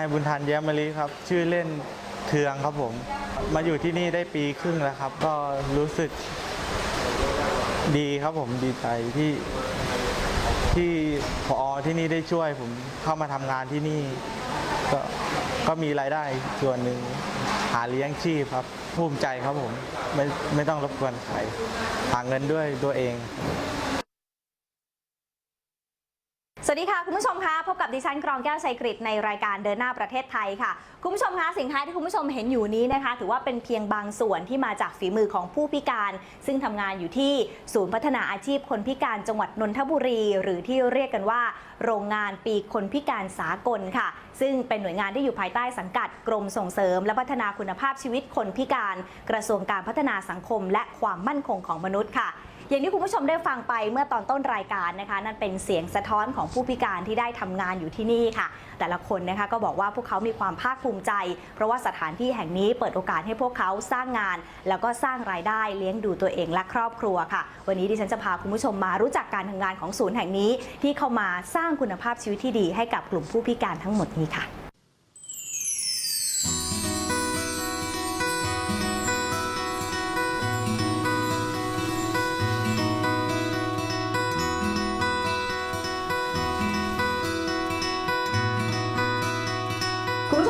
ายบุญทันแย้มมะลิครับ ชื่อเล่นเทืองครับผม มาอยู่ที่นี่ได้ปีครึ่งแล้วครับ ก็รู้สึกดีครับผมดีใจที่ที่พอที่นี่ได้ช่วยผมเข้ามาทำงานที่นี่ก็ก็มีรายได้ส่วนหนึ่งหาเลี้ยงชีพครับภูมิใจครับผม ไม่ไม่ต้องรบกวนใครหาเงินด้วยตัวเอง สวัสดีค่ะ คุณผู้ชมคะพบกับ ดิฉันกรองแก้วชัยกฤตในรายการเดินหน้าประเทศไทยค่ะ คุณผู้ชมคะสินค้าที่คุณผู้ชมเห็นอยู่นี้นะคะ ถือว่าเป็นเพียงบางส่วนที่มาจากฝีมือของผู้พิการ ซึ่งทำงานอยู่ที่ศูนย์พัฒนาอาชีพคนพิการจังหวัดนนทบุรี หรือที่เรียกกันว่า โรงงานปีกคนพิการสากลค่ะ ซึ่งเป็นหน่วยงานที่อยู่ภายใต้สังกัดกรมส่งเสริม และพัฒนาคุณภาพชีวิตคนพิการ กระทรวงการพัฒนาสังคม และความมั่นคงของมนุษย์ค่ะ อย่างที่คุณผู้ชมได้ฟังไปเมื่อตอนต้นรายการนะคะ นั่นเป็นเสียงสะท้อนของผู้พิการที่ได้ทำงานอยู่ที่นี่ค่ะ แต่ละคนนะคะก็บอกว่าพวกเขามีความภาคภูมิใจ เพราะว่าสถานที่แห่งนี้เปิดโอกาสให้พวกเขาสร้างงาน แล้วก็สร้างรายได้เลี้ยงดูตัวเองและครอบครัวค่ะ วันนี้ดิฉันจะพาคุณผู้ชมมารู้จักการทำงานของศูนย์แห่งนี้ ที่เข้ามาสร้างคุณภาพชีวิตที่ดีให้กับกลุ่มผู้พิการทั้งหมดนี้ค่ะ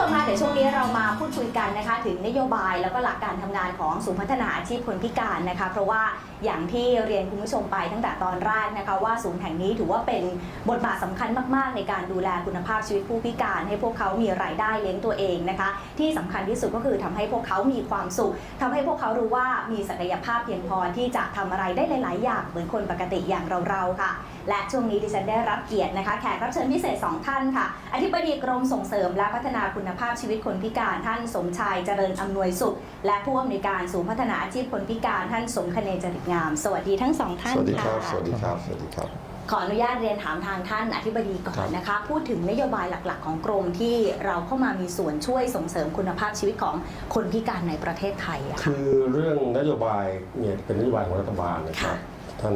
ชมคะเดี๋ยวช่วงนี้เรามาพูดคุยกันนะคะ ถึงนโยบายแล้วก็หลักการทำงานของศูนย์พัฒนาอาชีพคนพิการนะคะ เพราะว่า อย่างที่เรียนคุณผู้ชมไปตั้งแต่ตอนแรกนะคะว่าศูนย์แห่งนี้ถือว่าเป็นบทบาทสำคัญมาก ๆ ในการดูแลคุณภาพชีวิตผู้พิการ ให้พวกเขามีรายได้เลี้ยงตัวเองนะคะ ที่สำคัญที่สุดก็คือทำให้พวกเขามีความสุขทำให้พวกเขารู้ว่ามีศักยภาพเพียงพอที่จะทำอะไรได้หลาย ๆ อย่างเหมือนคนปกติอย่างเราๆค่ะ และช่วงนี้ดิฉันได้รับเกียรตินะคะแขกรับเชิญพิเศษ 2 ท่านค่ะ อธิบดีกรมส่งเสริม และพัฒนาคุณภาพชีวิตคนพิการท่านสมชายเจริญอำนวยสุข และผู้อำนวยการศูนย์พัฒนาอาชีพคนพิการท่านสมคเนจริตงาม สวัสดีทั้งสองท่านสวัสดีครับค่ะสวัสดีครับ สวัสดีครับ ขออนุญาตเรียนถามทางท่านอธิบดีก่อนนะคะ พูดถึงนโยบายหลักๆ ของกรมที่เราเข้ามามีส่วนช่วยส่งเสริมคุณภาพชีวิตของคนพิการในประเทศไทยอะค่ะ คือเรื่องนโยบายเนี่ยเป็นนโยบายของรัฐบาลนะครับ ท่าน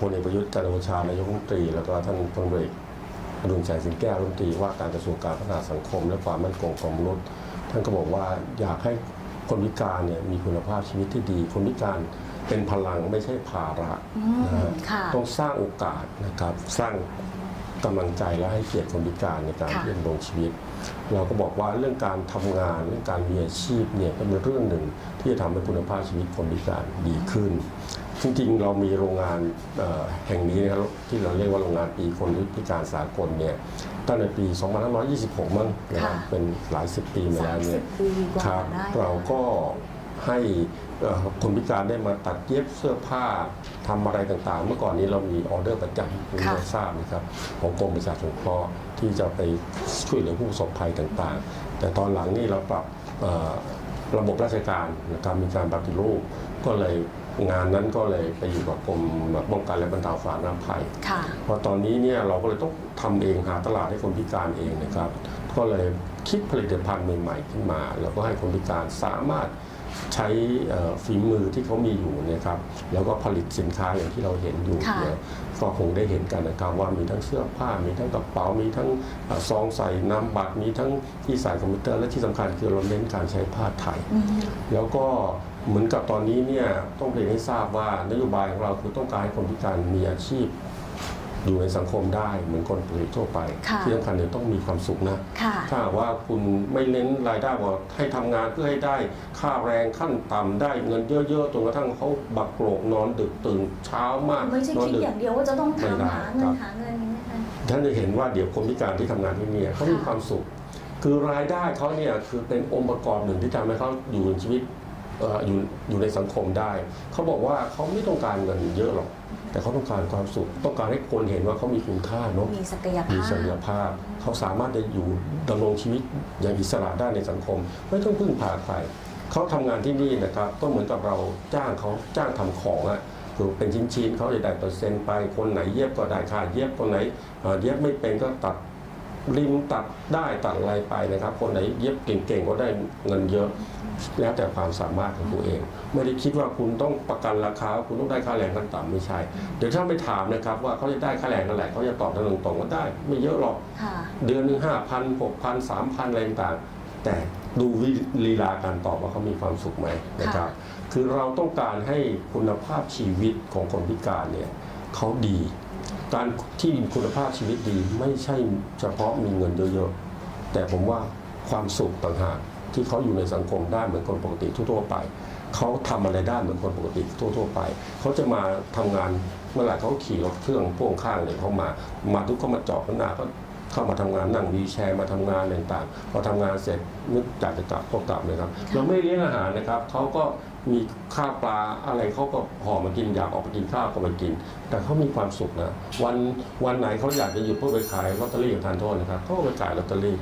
พลเอกประยุทธ์จันทร์โอชานายกรัฐมนตรี แล้วก็ท่านพลเอกอดุลแสงสิงแก้วรัฐมนตรีว่าการกระทรวงการพัฒนาสังคม และความมั่นคงของมนุษย์ ท่านก็บอกว่าอยากให้คนพิการเนี่ยมีคุณภาพชีวิตที่ดี คนพิการ เป็นพลังไม่ใช่ภาระอืนะมฮะค่ะต้องสร้างโอกาสนะครับ สร้างกำลังใจและให้เกียรติคนพิการในการค่ะเลี้ยงดูชีวิต เราก็บอกว่าเรื่องการทำงานเรื่องการมีอาชีพเนี่ยก็เป็นเรื่องหนึ่งที่จะทำให้คุณภาพชีวิตคนพิการดีขึ้น จริงๆ เรามีโรงงานเอ่อแห่งนี้นะครับที่เราเรียกว่าโรงงานปีคนพิการสากลเนี่ยตั้งแต่ปี 2526 มั้งนะครับค่ะเป็นหลายสิบปีมาแล้วเนี่ย30ปีกว่าครับได้เราก็ให้เอ่อ คนพิการได้มาตัดเย็บเสื้อผ้าทำอะไรต่างๆ เมื่อก่อนนี้เรามีออเดอร์ประจำคุณค่ะเราทราบนะครับของกรมประชาสงเคราะห์ที่จะไปช่วยเหลือผู้ประสบภัยต่างๆ แต่ตอนหลังนี่เราปรับเอ่อระบบราชการนะครับมีการปฏิรูปก็เลยงานนั้นก็เลยไปอยู่กับกรมป้องกันและบรรเทาสาธารณภัยค่ะพอตอนนี้เนี่ยเราก็เลยต้องทำเองหาตลาดให้คนพิการเองนะครับ ก็เลยคิดผลิตภัณฑ์ใหม่ๆขึ้นมา แล้วก็ให้คนพิการสามารถ ใช้เอ่อฝีมือที่เขามีอยู่เนะครับแล้วก็ผลิตสินค้าอย่างที่เราเห็นอยู่ค่ะเนี่ยก็คงได้เห็นกันนะครับว่ามีทั้งเสื้อผ้ามีทั้งกระเป๋ามีทั้งเอ่อซองใส่น้ำบัตรมีทั้งที่ใส่คอมพิวเตอร์และที่สำคัญคือเราเน้นการใช้ผ้าไทยอืมแล้วก็เหมือนกับตอนนี้เนี่ยต้องเรียนให้ทราบว่านโยบายของเราคือต้องการให้คนพิการมีอาชีพ อยู่ในสังคมได้เหมือนคนปกติทั่วไป ค่ะที่สำคัญเนี่ยต้องมีความสุขนะ ค่ะ ถ้าหากว่าคุณไม่เน้นรายได้ว่าให้ทำงานเพื่อให้ได้ค่าแรงขั้นต่ำได้เงินเยอะๆจนกระทั่งเขาบักโกรกนอนดึกตื่นเช้ามากไม่ใช่นอนคิดดึก อย่างเดียวว่าจะต้องไม่ได้ทำหาเงิครันบหาเงินอย่างนี้นะคะ ท่านจะเห็นว่าเดี๋ยวคนพิการที่ทำงานที่เนี่ยเขามีค่ะความสุข คือรายได้เขาเนี่ยคือเป็นองค์ประกอบหนึ่งที่ทำให้เขาอยู่ในชีวิตเอ่ออยู่อยู่ในสังคมได้ เขาบอกว่าเขาไม่ต้องการเงินเยอะหรอก แต่เขาต้องการความสุข ต้องการให้คนเห็นว่าเขามีคุณค่าเนาะมีศักยมีภาพศักยภาพ เขาสามารถจะอยู่ดำรงชีวิตอย่างอิสระได้ในสังคม ไม่ต้องพึ่งพาใครเขาทำงานที่นี่นะครับ ก็เหมือนกับเราจ้างเขาจ้างทำของอะคือเป็นชิ้นๆเขาจะได้เปอร์เซ็นต์ไป คนไหนเย็บก็ได้ค่าเย็บคนไหนเอ่อเย็บไม่เป็นก็ตัด ริมตัดได้ตัดอะไรไปนะครับ คนไหนเย็บเก่งๆก็ได้เงินเยอะ แล้วแต่ความสามารถของตัวเอง ไม่ได้คิดว่าคุณต้องประกันราคาคุณต้องได้ค่าแรงขั้นต่ำไม่ใช่เดี๋ยวถ้าไปถามนะครับ ว่าเขาจะได้ค่าแรงเท่าไหร่เขาจะตอบตรงๆว่าได้ ไม่เยอะหรอกค่ะเดือนหนึ่งห้าพันหกพันสามพันอะไรต่างๆแต่ดูวิลีลาการตอบว่าเขามีความสุขไหมนะครับ คือเราต้องการให้คุณภาพชีวิตของคนพิการเนี่ยเขาดี การที่มีคุณภาพชีวิตดีไม่ใช่เฉพาะมีเงินเยอะๆ แต่ผมว่าความสุขต่างหากที่เขาอยู่ในสังคมได้เหมือนคนปกติทั่วๆไป เขาทำอะไรได้เหมือนคนปกติทั่วๆไป เขาจะมาทำงานเมื่อไหร่เขาขี่รถเครื่องพ่วงข้างเลยเขามา มาทุกเขามาจอดข้างหน้าก็เข้ามาทำงานนั่งวีแชร์มาทำงานอะไรต่างๆพอทำงานเสร็จนึกอยากจะกลับก็กลับเลยครับ เราไม่เลี้ยงอาหารนะครับเขาก็ มีข้าวปลาอะไรเขาก็ห่อมากินอยากออกไปกินข้าวก็ไปกิน แต่เขามีความสุขนะวันวันไหนเขาอยากจะหยุดเพื่อไปขายลอตเตอรี่กับทานโทษนะครับเขาก็ไปขายลอตเตอรี่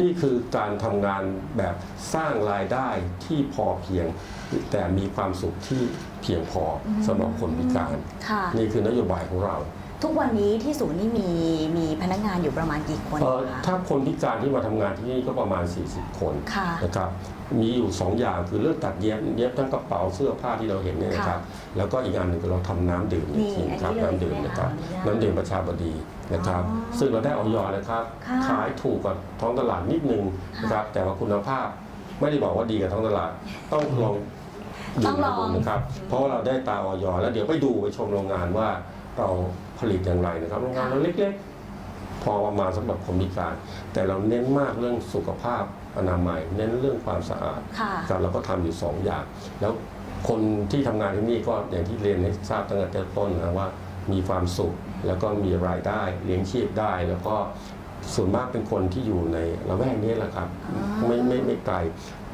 นี่คือการทำงานแบบสร้างรายได้ที่พอเพียง แต่มีความสุขที่เพียงพอสำหรับคนพิการ ค่ะ นี่คือนโยบายของเรา ทุกวันนี้ที่ศูนย์นี่มีมีพนักงานอยู่ประมาณกี่คนเอ่อคะ ถ้าคนพิการที่มาทำงานที่นี่ก็ประมาณ 40 คนค่ะ นะครับ มีอยู่ 2 อย่างคือเรื่องตัดเย็บเย็บทั้งกระเป๋าเสื้อผ้าที่เราเห็นเนี่ยนะครับ แล้วก็อีกอันหนึ่งคือเราทำน้ำดื่มนี่ทีครับอันนี้เลยน้ำดื่มนะครับใช่ไหมคะน้ำดื่มประชาบดีนะครับ อ๋อซึ่งเราได้ออยนะครับ ค่ะขายถูกกว่าท้องตลาดนิดนึงนะครับ แต่ว่าคุณภาพไม่ได้บอกว่าดีกับท้องตลาด ต้องลองต้ดื่อมงลดูองนะครับ เพราะว่าเราได้ตาออยแล้วเดี๋ยวไปดูไปชมโรงงานว่าเรา ผลิตอย่างไรนะครับโรงงานเราเล็กๆ พอประมาณสำหรับคนพิการ แต่เราเน้นมากเรื่องสุขภาพอนามัย เน้นเรื่องความสะอาดค่ะครับเราก็ทำอยู่สองอย่าง แล้วคนที่ทำงานที่นี่ก็อย่างที่เรียนให้ทราบตั้งแต่ต้นนะว่ามีความสุขแล้วก็มีรายได้เลี้ยงชีพได้แล้วก็ส่วนมากเป็นคนที่อยู่ในละแวกนี้แหละครับอ๋อไม่ไม่ไม่ไกล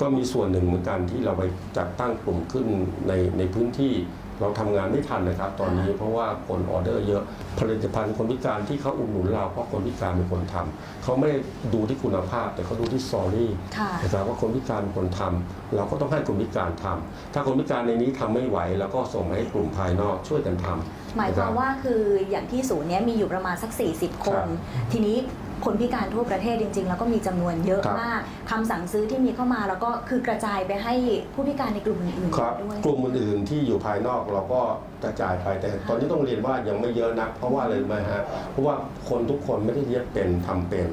ก็มีส่วนหนึ่งเหมือนกันที่เราไปจัดตั้งกลุ่มขึ้นในในพื้นที่ เราทำงานไม่ทันนะครับ ตอนนี้เพราะว่าคนออเดอร์เยอะผลิตภัณฑ์คนพิการที่เขาอุดหนุนเราเพราะคนพิการเป็นคนทำเขาไม่ได้ดูที่คุณภาพ แต่เขาดูที่สอรี่ค่ะนะครับว่าคนพิการเป็นคนทำเราก็ต้องให้คนพิการทำถ้าคนพิการในนี้ทำไม่ไหวเราก็ส่งมาให้กลุ่มภายนอกช่วยกันทำหมายความว่าคืออย่างที่ศูนย์เนี้ยมีอยู่ประมาณสัก 40 คน ทีนี้ คนพิการทั่วประเทศจริง ๆ แล้วก็มีจำนวนเยอะครับมากคำสั่งซื้อที่มีเข้ามาแล้วก็คือกระจายไปให้ผู้พิการในกลุ่มอื่นครับๆด้วยกลุ่มอื่นๆที่อยู่ภายนอกเราก็กระจายไปแต่ตอนนี้ต้องเรียนว่ายังไม่เยอะนัก เพราะว่าอะไรรู้ไหมฮะเพราะว่าคนทุกคนไม่ได้เรียกเป็นทำเป็น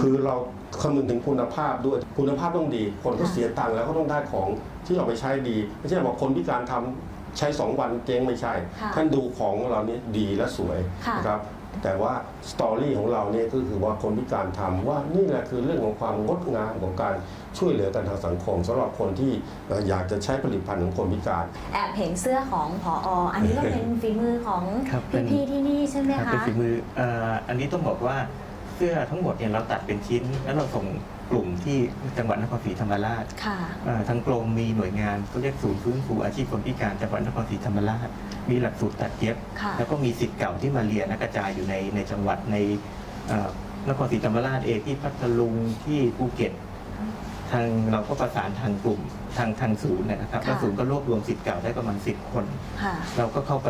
คือเราคำนึงถึงคุณภาพด้วยคุณภาพต้องดี คนก็เสียตังค์แล้วก็ต้องได้ของที่เอาไปใช้ดีไม่ใช่บอกคนพิการทำใช้ 2 วันเจ๊งไม่ใช่ค่ะท่านดูของเรานี่ดีและสวยค่ะนะครับ แต่ว่าสตอรี่ของเราเนี่ยก็คือว่าคนพิการทำว่านี่แหละคือเรื่องของความงดงามของการช่วยเหลือกันทางสังคมสำหรับคนที่เอ่ออยากจะใช้ผลิตภัณฑ์ของคนพิการ แอบเห็นเสื้อของผออันนี้ก็เป็นฝีมือของครับเป็นพี่ๆที่นี่ใช่ไหมครับเป็นคะฝีมือเอ่ออันนี้ต้องบอกว่าเสื้อทั้งหมดเนี่ยเราตัดเป็นชิ้นแล้วเราส่ง กลุ่มที่จังหวัดนครศรีธรรมราชค่ะ เอ่อทางกรมมีหน่วยงานเขาเรียกศูนย์ฟื้นฟูอาชีพคนพิการจังหวัดนครศรีธรรมราช มีหลักสูตรตัดเย็บ ค่ะ แล้วก็มีสิทธิ์เก่าที่มาเรียนและกระจายอยู่ในในจังหวัดในเอ่อนครศรีธรรมราชเองที่พัทลุงที่ภูเก็ต ทางเราก็ประสานทางกลุ่มทางทางศูนย์เนยนะครับค่ะ แล้วศูนย์ก็รวบรวมสิทธิ์เก่าได้ประมาณสิบคน ค่ะ เราก็เข้าไป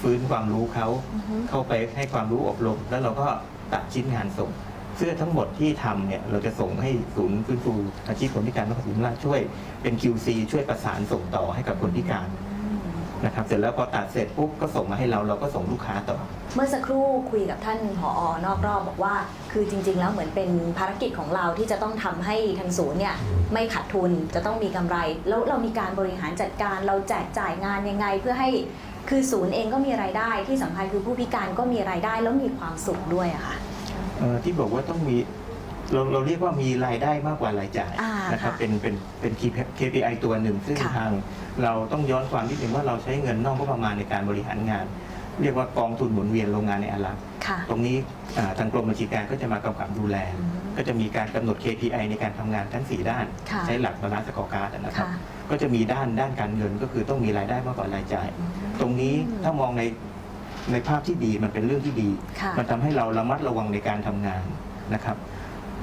ฟื้นความรู้เขา อือฮึ เข้าไปให้ความรู้อบรม แล้วเราก็ตัดชิ้นงานส่ง เสื้อทั้งหมดที่ทำเนี่ยเราจะส่งให้ศูนย์ฟื้นฟูอาชีพคนพิการนครศรีธรรมราชช่วยเป็น QC ช่วยประสานส่งต่อให้กับคนพิการอืมนะครับเสร็จแล้วพอตัดเสร็จปุ๊บก็ส่งมาให้เราเราก็ส่งลูกค้าต่อ เมื่อสักครู่คุยกับท่านผอนอกรอบบอกว่า คือจริง ๆ แล้วเหมือนเป็นภารกิจของเราที่จะต้องทำให้ทางศูนย์เนี่ยไม่ขาดทุนจะต้องมีกำไร แล้วเรามีการบริหารจัดการเราแจกจ่ายงานยังไง เพื่อให้คือศูนย์เองก็มีรายได้ที่สำคัญคือผู้พิการก็มีรายได้แล้วมีความสุขด้วยอะค่ะ เอ่อที่บอกว่าต้องมีเราเราเรียกว่ามีรายได้มากกว่ารายจ่ายอ่านะครับ ค่ะ เป็นเป็นเป็น KPI ตัวหนึ่ง ซึ่งค่ะ ทางเราต้องย้อนความนิดนึงว่าเราใช้เงินนอกงบประมาณในการบริหารงาน เรียกว่ากองทุนหมุนเวียนโรงงานในอารักค่ะ ตรงนี้อ่าทางกรมบัญชีกลารก็จะมากำกับดูแล อืมก็จะมีการกำหนด KPI ในการทำงานทั้ง 4 ด้าน ค่ะ ใช้หลักบาลานซ์สกอร์การ์ดนะครับ ค่ะ ก็จะมีด้านด้านการเงินก็คือต้องมีรายได้มากกว่ารายจ่ายอืมตรงนี้ถ้ามองใน ในภาพที่ดีมันเป็นเรื่องที่ดี ค่ะ มันทำให้เราระมัดระวังในการทำงานนะครับ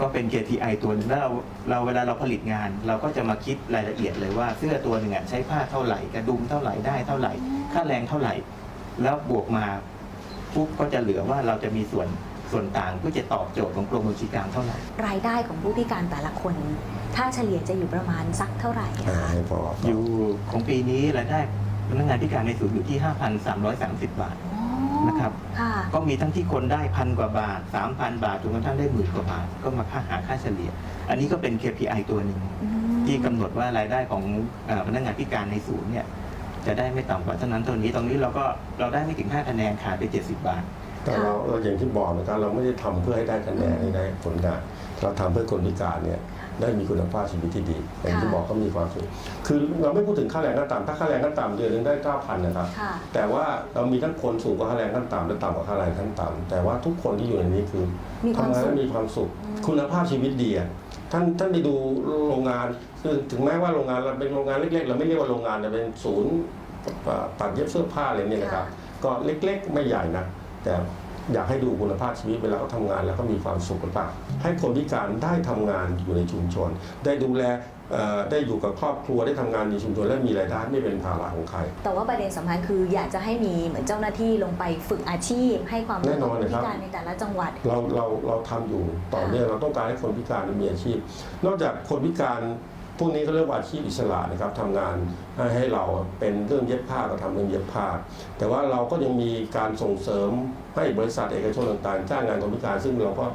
ก็เป็น KPI ตัวหนึงแล้วเราเราเวลาเราผลิตงาน เราก็จะมาคิดรายละเอียดเลยว่าเสื้อตัวหนึ่งอะใช้ผ้าเท่าไหร่ กระดุมเท่าไหร่ได้เท่าไหร่ ค่าแรงเท่าไหร่ แล้วบวกมาปุ๊บก็จะเหลือว่าเราจะมีส่วนส่วนต่างเพื่อจะตอบโจทย์ของกรมบัญชีกลางเท่าไหร่ รายได้ของผู้พิการแต่ละคน ถ้าเฉลี่ยจะอยู่ประมาณสักเท่าไหร่อะอ่าคะให้พออยู่ของปีนี้รายได้พนักงานพิการในศูนย์อยู่ที่ 5,330 บาทอ๋อ นะครับ ค่ะ ก็มีทั้งที่คนได้พันกว่าบาท 3,000 บาทจนกระทั่งได้หมื่นกว่าบาท ก็มาค่าหาค่าเฉลี่ย อันนี้ก็เป็น KPI ตัวหนึ่งอืม ที่กำหนดว่ารายได้ของเอ่อพนักงานพิการในศูนย์เนี่ยจะได้ไม่ต่ำกว่าเท่านั้นเท่านี้ตรงนี้เราก็เราได้ไม่ถึง5คะแนนขายไป 70 บาท แต่เราเราอย่างที่บอกนะครับเราไม่ได้ทำเพื่อให้ได้คะแนนให้ได้ผลงานเราทำเพื่อคนพิการเนี่ยได้มีคุณภาพชีวิตที่ดีอย่างที่บอกก็มีความสุขคือเราไม่พูดถึงค่าแรงขั้นต่ำถ้าค่าแรงขั้นต่ำเดือนหนึงได้เก้าพันนะครับค่ะแต่ว่าเรามีทั้งคนสูงกว่าค่าแรงขั้นต่ำและต่ำกว่าค่าแรงขั้นต่ำแต่ว่าทุกคนที่อยู่ในนี้คือมีความทำงานสุขแล้วมีความสุขอืมคุณภาพชีวิตดีอะท่านท่านไปดูโรงงานคือถึงแม้ว่าโรงงานเราเป็นโรงงานเล็กๆ เราไม่เรียกว่าโรงงานแต่เป็นศูนย์ตัดเย็บเสื้อผ้าอะไรเนี่ยนะครับ ก็เล็กๆ ไม่ใหญ่นะแต่ อยากให้ดูคุณภาพชีวิตเวลาเขาทำงานแล้วก็มีความสุขหรือเปล่าให้คนพิการได้ทำงานอยู่ในชุมชน ได้ดูแลเอ่อได้อยู่กับครอบครัวได้ทำงานในชุมชนและมีรายได้ไม่เป็นภาระของใคร แต่ว่าประเด็นสำคัญคืออยากจะให้มีเหมือนเจ้าหน้าที่ลงไปฝึกอาชีพ ให้ความรู้แน่นกับอนผู้เลยครัพิบการในแต่ละจังหวัด เราเราเราทำอยู่ต่อเนื่องเราต้องการให้คนพิการมีอาชีพ นอกจากคนพิการ พวกนี้เขาเรียกว่าอาชีพอิสระนะครับทำงานให้เราเป็นเรื่องเย็บผ้าก็ทำเรื่องเย็บผ้า แต่ว่าเราก็ยังมีการส่งเสริมให้บริษัทเอกชนต่างๆ จ้างงานคนพิการ ซึ่งเราก็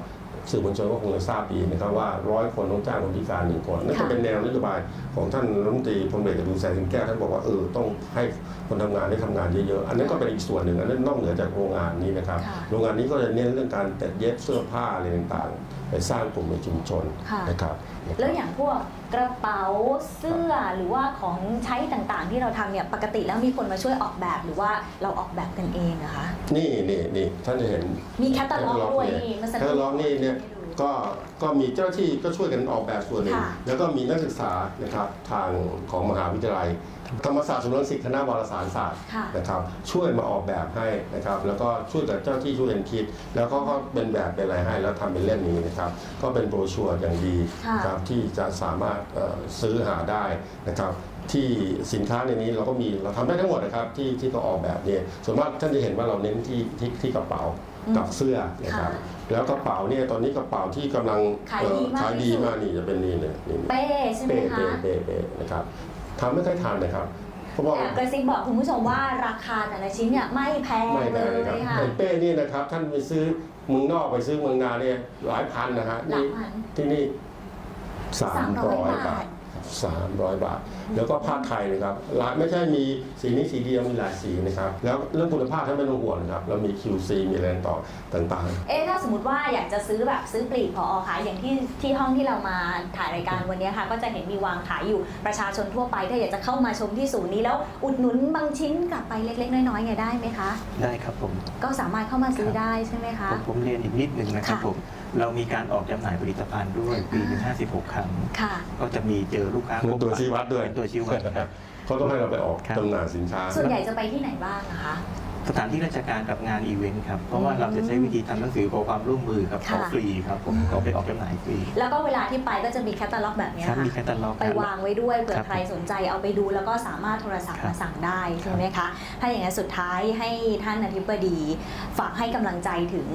สื่อมวลชนก็คงจะทราบดีนะครับว่าร้อยคนต้องจ้างคนพิการหนึ่งคนนั่นก็เป็นแนวนโยบายของท่านรัฐมนตรีพลเอกกระดูแสงสิงแก้วท่านบอกว่าเออต้องให้คนทำงานได้ทำงานเยอะๆอันนั้นก็เป็นอีกส่วนหนึ่งอันนั้นนอกเหนือจากโรงงานนี้นะครับโรงงานนี้ก็จะเน้นเรื่องการตัดเย็บเสื้อผ้าอะไรต่างๆ ไปสร้างกลุ่มในชุมชนค่ะนะครับแล้วอย่างพวกกระเป๋าเสื้อหรือว่าของใช้ต่างๆ ที่เราทำเนี่ยปกติแล้วมีคนมาช่วยออกแบบหรือว่าเราออกแบบกันเองนะคะนี่นี่นี่ท่านจะเห็นมีแคตตาล็อกด้วยเนี่นี่เมื่อสักแคตตาล็อกนี่เนี่ย ก็ก็มีเจ้าหน้าที่ก็ช่วยกันออกแบบส่วนหนึ่ง ค่ะ แล้วก็มีนักศึกษานะครับทางของมหาวิทยาลัย ธรรมศาสตร์ศูนย์รังสิตคณะวารสารศาสตร์ค่ะ นะครับช่วยมาออกแบบให้นะครับ แล้วก็ช่วยกับเจ้าที่ช่วยกันคิด แล้วก็ก็เป็นแบบเป็นอะไรให้ แล้วทำเป็นเล่มนี้นะครับ ก็เป็นโบรชัวร์อย่างดีค่ะ ครับที่จะสามารถเอ่อซื้อหาได้นะครับ ที่สินค้าในนี้เราก็มีเราทำได้ทั้งหมดนะครับที่ที่เราออกแบบเนี่ยส่วนมากท่านจะเห็นว่าเราเน้นที่ที่ที่กระเป๋าอืม กับเสื้อนะครับค่ะแล้วกระเป๋าเนี่ยตอนนี้กระเป๋าที่กำลังขายดีเอ่อมากขายดีที่สุดมากนี่จะเป็นนี่เลยนี่เป้ใช่ไหมเป้คะ เป้เป้เป้นะครับทำไม่ค่อยทานนะครับเพราะว่า แอบกระซิบบอกคุณผู้ชมว่าราคาแต่ละชิ้นเนี่ยไม่แพงไม่เลได้เลยครับยค่ะ ไอ้เป้นี่นะครับท่านไปซื้อเมืองนอกไปซื้อเมืองนาเนี่ยหลายพันนะฮะหลันี่กพันที่นี่สามร้อย300บาท สามร้อยบาท แล้วก็ผ้าไทยนะครับหลายไม่ใช่มีสีนี้สีเดียวมีหลายสีนะครับ แล้วเรื่องคุณภาพท่านไม่ต้องห่วงนะครับเรามี QC มีอะไรต่อต่างๆ เอ๊ะถ้าสมมติว่าอยากจะซื้อแบบซื้อปลีกพอคะอย่างที่ที่ห้องที่เรามาถ่ายรายการวันนี้ค่ะ ก็จะเห็นมีวางขายอยู่ประชาชนทั่วไป ถ้าอยากจะเข้ามาชมที่ศูนย์นี้แล้วอุดหนุนบางชิ้นกลับไปเล็ก ๆ น้อยๆไงได้ไหมคะ ได้ครับผม ก็สามารถเข้ามาซื้อครับได้ใช่ไหมคะ ผมผมเรียนอีกนิดหนึ่งนะครับค่ะผม เรามีการออกจำหน่ายผลิตภัณฑ์ด้วยปีหนึ่งห้าสิบหกครั้ง ค่ะ ก็จะมีเจอลูกค้าเป็นตัวชี้วัดด้วยเป็นตัวชี้วัดครับ เขาต้องให้เราไปออกครับจำหน่ายสินค้า ส่วนใหญ่จะไปที่ไหนบ้างนะคะ สถานที่ราชการกับงานอีเวนต์ครับ เพราะว่าเราจะใช้วิธีทำหนังสือขอความร่วมมือครับขอค่ะฟรีครับผมขอไปออกจำหน่ายฟรีแล้วก็เวลาที่ไปก็จะมีแคตตาล็อกแบบเนี้ยครับค่ะ มีแคตตาล็อกไปวางไว้ด้วยเผื่อครับใครสนใจเอาไปดูแล้วก็สามารถโทรศัพท์ครับ มาสั่งได้ใช่ไหมคะ ถ้าอย่างนั้นสุดท้ายให้ท่านอธิบดี ฝากให้กำลังใจถึง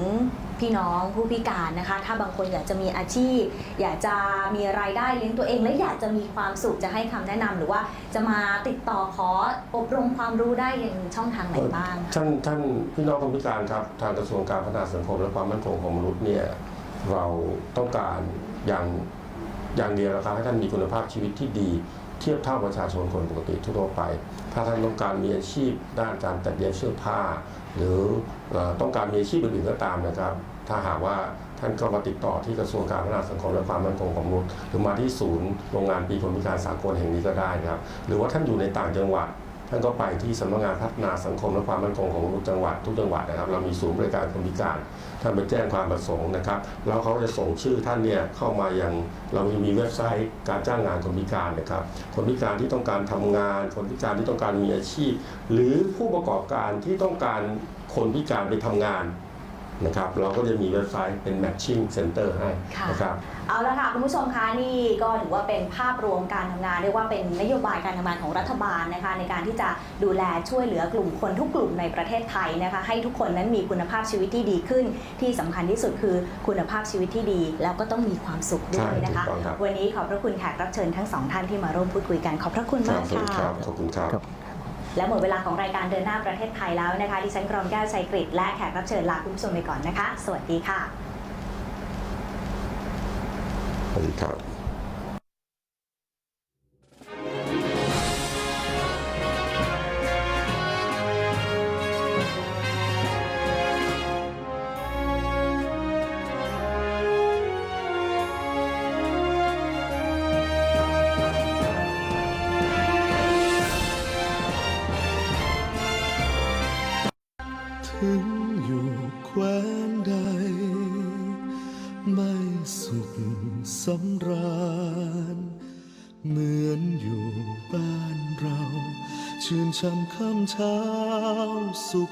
พี่น้องผู้พิการนะคะ ถ้าบางคนอยากจะมีอาชีพ อยากจะมีรายได้เลี้ยงตัวเอง และอยากจะมีความสุขจะให้คำแนะนำหรือว่าจะมาติดต่อขออบรมความรู้ได้ยังช่องทางไหนบ้างท่านท่านพี่น้องคนพิการครับทางกระทรวงการพัฒนาสังคมและความมั่นคงของมนุษย์เนี่ยเราต้องการอย่างอย่างเดียวนะครับให้ท่านมีคุณภาพชีวิตที่ดีเทียบเท่าประชาชนคนปกติทั่วไป ถ้าท่านต้องการมีอาชีพด้านการตัดเย็บเสื้อผ้า หรือเอ่อต้องการมีอาชีพอื่นๆก็ตามนะครับ ถ้าหากว่าท่านก็มาติดต่อที่กระทรวงการพัฒนาสังคมและความมั่นคงของมนุษย์หรือมาที่ศูนย์โรงงานปีคนพิการสากลแห่งนี้ก็ได้นะครับ หรือว่าท่านอยู่ในต่างจังหวัดท่านก็ไปที่สำนักงานพัฒนาสังคมและความมั่นคงของมนุษย์จังหวัดทุกจังหวัดนะครับ เรามีศูนย์บริการคนพิการ ท่านไปแจ้งความประสงค์นะครับ แล้วเขาจะส่งชื่อท่านเนี่ยเข้ามายังเรามีเว็บไซต์การจ้างงานคนพิการนะครับ คนพิการที่ต้องการทำงาน คนพิการที่ต้องการมีอาชีพ หรือผู้ประกอบการที่ต้องการคนพิการไปทำงาน นะครับเราก็จะมีเว็บไซต์เป็น matching center ให้ค่ะนะครับเอาละค่ะคุณผู้ชมคะนี่ก็ถือว่าเป็นภาพรวมการทำงานเรียกว่าเป็นนโยบายการทำงานของรัฐบาลนะคะในการที่จะดูแลช่วยเหลือกลุ่มคนทุกกลุ่มในประเทศไทยนะคะให้ทุกคนนั้นมีคุณภาพชีวิตที่ดีขึ้น ที่สำคัญที่สุดคือคุณภาพชีวิตที่ดี แล้วก็ต้องมีความสุขด้วยนะคะใช่ถูกต้องครับวันนี้ขอบพระคุณแขกรับเชิญทั้งสองท่านที่มาร่วมพูดคุยกันขอบพระคุณครัมาบกสวัสดีครัค่ะบขอบคุณครับ และหมดเวลาของรายการเดินหน้าประเทศไทยแล้วนะคะดิฉันกรองแก้วชัยกฤษและแขกรับเชิญลาคุณผู้ชมไปก่อนนะคะ สวัสดีค่ะ สวัสดีครับ เช้าสุข